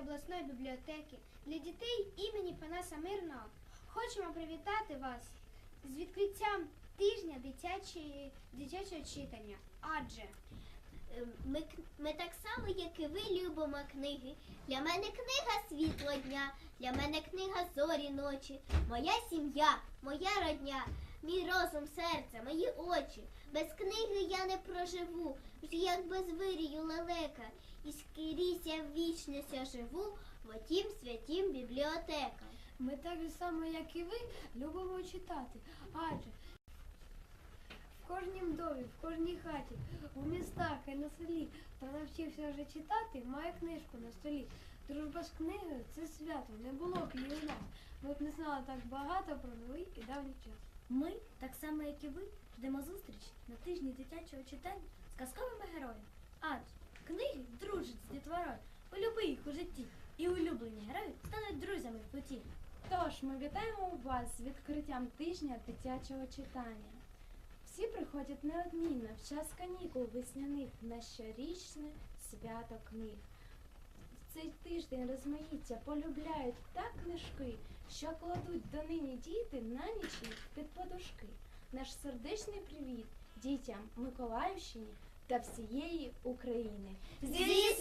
обласної бібліотеки для дітей імені Панаса Мирного хочемо привітати вас з відкриттям тижня дитячої, дитячого читання. Адже Е, Ми, ми так само, як і ви, любимо книги. Для мене книга світло дня, для мене книга зорі ночі, моя сім'я, моя родня, мій розум, серце, мої очі. Без книги я не проживу, ж як без вирію лелека. І скрізь я в вічності живу, в отім святім бібліотека. ми так само, як і ви, любимо читати. Адже в кожнім домі, в кожній хаті, у містах і на селі, хто навчився вже читати, має книжку на столі. Дружба з книгою це свято, не було б її у нас. Ми б не знали так багато про новий і давній час. Ми, так само як і ви, ждемо зустріч на тижні дитячого читання з казковими героями. Адже книги дружать з дітворою. Полюби їх у житті, і улюблені герої стануть друзями в путі. Тож ми вітаємо вас з відкриттям тижня дитячого читання. Всі приходять неодмінно в час канікул весняних на щорічне свято книг. В цей тиждень розмаїття полюбляють так книжки, що кладуть донині діти на ніч під подушки. Наш сердечний привіт дітям Миколаївщині та всієї України. Зі!